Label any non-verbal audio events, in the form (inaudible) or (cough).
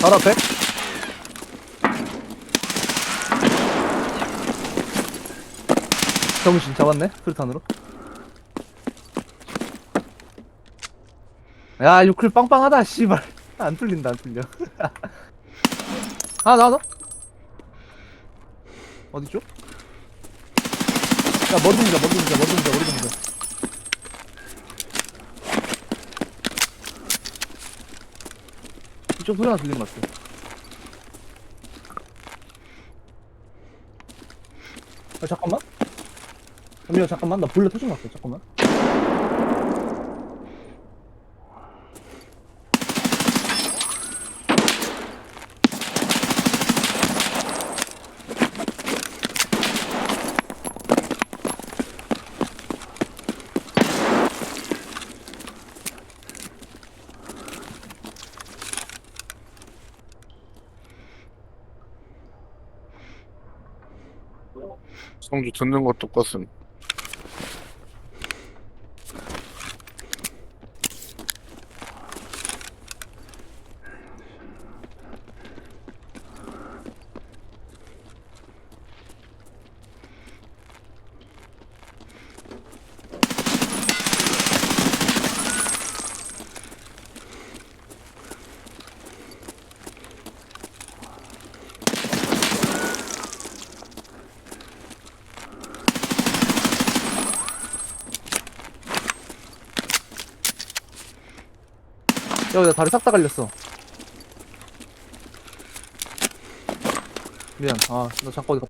바로 앞에. 정신 잡았네 수류탄으로. 야 유클 빵빵하다 씨발 (laughs) 안 뚫린다 안 뚫려. 아 나와 너. 어디죠? 야 머리 동자 머리 동자 머리 동자 머리 동자. 이쪽 소리 하나 들린 것 같아. 아, 잠깐만. 잠시만, 잠깐만. 나 볼레 터진 것 같아. 잠깐만. 성주 듣는 거 똑같음. 야, 나 다리 싹 다 갈렸어. 미안. 아, 너 잠깐 어디